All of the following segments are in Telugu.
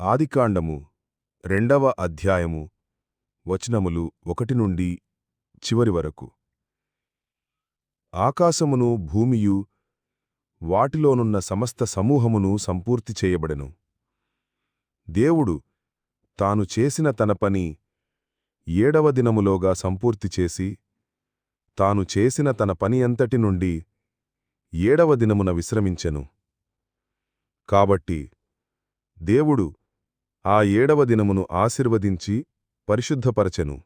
ఆదికాండము రెండవ అధ్యాయము వచనములు ఒకటి నుండి చివరి వరకు. ఆకాశమును భూమియు వాటిలోనున్న సమస్త సమూహమును సంపూర్తి చేయబడెను. దేవుడు తాను చేసిన తన పని ఏడవ దినములోగా సంపూర్తి చేసి తాను చేసిన తన పని అంతటి నుండి ఏడవ దినమున విశ్రమించెను. కాబట్టి దేవుడు ఆ ఏడవ దినమును ఆశీర్వదించి పరిశుద్ధపరచెను.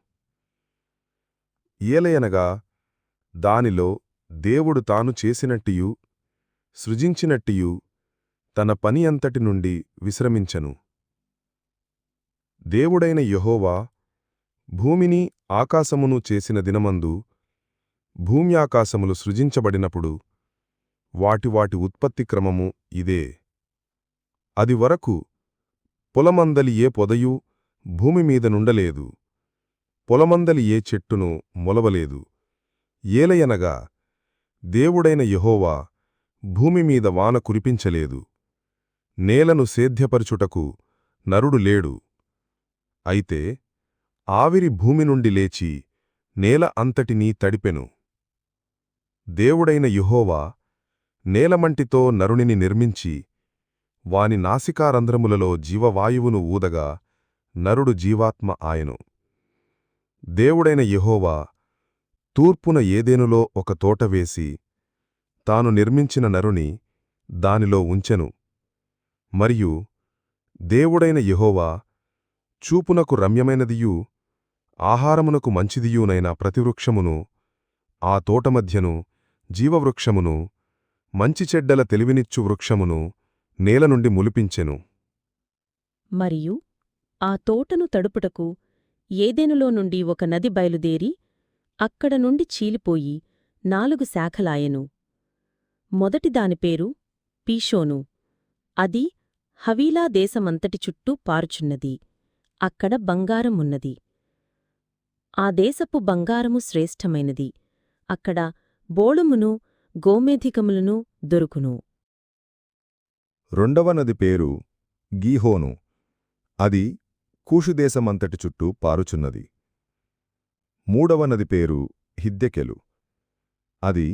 ఏలయనగా దానిలో దేవుడు తాను చేసినట్టియు సృజించినట్టియు తన పని అంతటి నుండి విశ్రమించెను. దేవుడైన యెహోవా భూమిని ఆకాశమును చేసిన దినమందు భూమ్యాకాశములు సృజించబడినప్పుడు వాటి వాటి ఉత్పత్తి క్రమము ఇదే. అది వరకు పొలమందలి ఏ పొదయు భూమిమీద నుండలేదు. పొలమందలి ఏ చెట్టును మొలవలేదు. ఏలయనగా దేవుడైన యహోవా భూమిమీద వాన కురిపించలేదు. నేలను సేద్యపరచుటకు నరుడు లేడు. అయితే ఆవిరి భూమి నుండి లేచి నేల అంతటినీ తడిపెను. దేవుడైన యుహోవా నేలమంటితో నరునిని నిర్మించి వాని నాసికారంధ్రములలో జీవవాయువును ఊదగా నరుడు జీవాత్మ ఆయను. దేవుడైన యహోవా తూర్పున ఏదేనులో ఒక తోట వేసి తాను నిర్మించిన నరుని దానిలో ఉంచెను. మరియు దేవుడైన యహోవా చూపునకు రమ్యమైనదియూ ఆహారమునకు మంచిదియూనైన ప్రతివృక్షమును ఆ తోటమధ్యను జీవవృక్షమును మంచి చెడ్డల తెలివినిచ్చు వృక్షమును నేల నుండి ములిపించెను. మరియు ఆ తోటను తడుపుటకు ఏదేనులో నుండి ఒక నది బయలుదేరి అక్కడ నుండి చీలిపోయి నాలుగు శాఖలాయెను. మొదటి దాని పేరు పీషోను. అది హవీలా దేశమంతటి చుట్టూ పారుచున్నది. అక్కడ బంగారం ఉన్నది ఆ దేశపు బంగారము శ్రేష్టమైనది అక్కడ బోళమును గోమేధికములను దొరుకును. రెండవ నది పేరు గీహోను. అది కూషుదేశమంతటి చుట్టూ పారుచున్నది. మూడవ నది పేరు హిద్దెకెలు. అది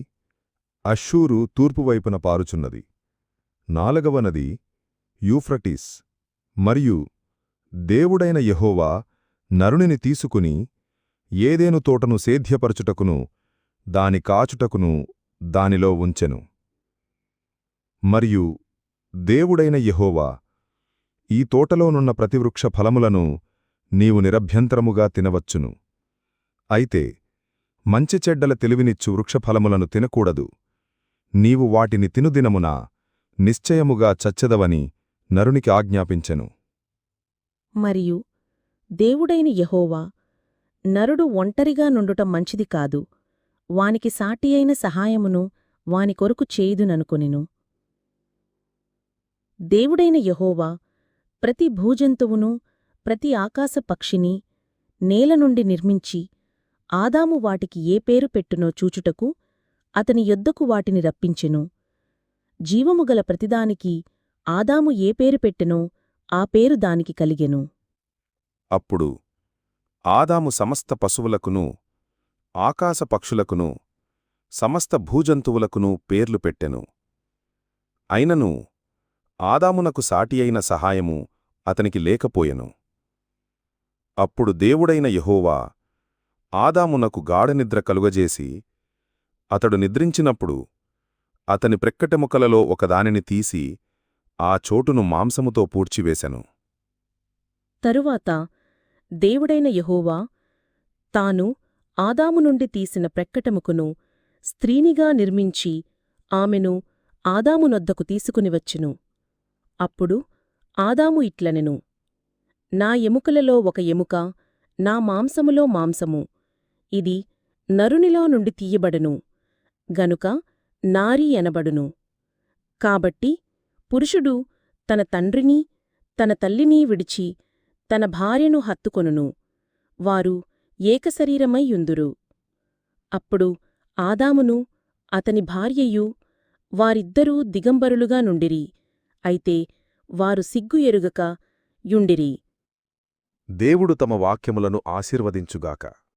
అషూరు తూర్పువైపున పారుచున్నది. నాలుగవ నది యూఫ్రటీస్. మరియు దేవుడైన యెహోవా నరునిని తీసుకుని ఏదేను తోటను సేధ్యపరచుటకును దాని కాచుటకును దానిలో ఉంచెను. మరియు దేవుడైన యహోవా ఈ తోటలోనున్న ప్రతివృక్ష ఫలములను నీవు నిరభ్యంతరముగా తినవచ్చును. అయితే మంచి చెడ్డల తెలివినిచ్చు వృక్షఫలములను తినకూడదు. నీవు వాటిని తినుదినమున నిశ్చయముగా చచ్చదవని నరునికి ఆజ్ఞాపించెను. మరియు దేవుడైన యహోవా నరుడు ఒంటరిగా నుండుట మంచిది కాదు. వానికి సాటియైన సహాయమును వాని కొరకు చేయుదుననుకొనిను. దేవుడైన యహోవా ప్రతి భూజంతువును ప్రతి ఆకాశ పక్షిని నేల నుండి నిర్మించి ఆదాము వాటికి ఏ పేరు పెట్టునో చూచుటకు అతని యొద్దకు వాటిని రప్పించెను. జీవముగల ప్రతిదానికి ఆదాము ఏ పేరు పెట్టెనో ఆ పేరు దానికి కలిగెను. అప్పుడు ఆదాము సమస్త పశువులకును ఆకాశ పక్షులకును సమస్త భూజంతువులకును పేర్లు పెట్టెను. అయినను ఆదామునకు సాటియైన సహాయము అతనికి లేకపోయెను. అప్పుడు దేవుడైన యహోవా ఆదామునకు గాఢనిద్ర కలుగజేసి అతడు నిద్రించినప్పుడు అతని ప్రెక్కటెముకలలో ఒకదానిని తీసి ఆ చోటును మాంసముతో పూడ్చివేశెను తరువాత దేవుడైన యహోవా తాను ఆదాము నుండి తీసిన ప్రెక్కటముకును స్త్రీనిగా నిర్మించి ఆమెను ఆదామునొద్దకు తీసుకునివచ్చును అప్పుడు ఆదాము ఇట్లనెను నా ఎముకలలో ఒక ఎముక నా మాంసములో మాంసము ఇది నరునిలో నుండి తీయబడును గనుక నారీ ఎనబడును. కాబట్టి పురుషుడు తన తండ్రిని తన తల్లిని విడిచి తన భార్యను హత్తుకొనును వారు ఏకశరీరమై యుందురు. అప్పుడు ఆదామును అతని భార్యయు వారిద్దరూ దిగంబరులుగా నుండిరి. అయితే వారు సిగ్గు ఎరుగక యుండిరి. దేవుడు తమ వాక్యములను ఆశీర్వదించుగాక.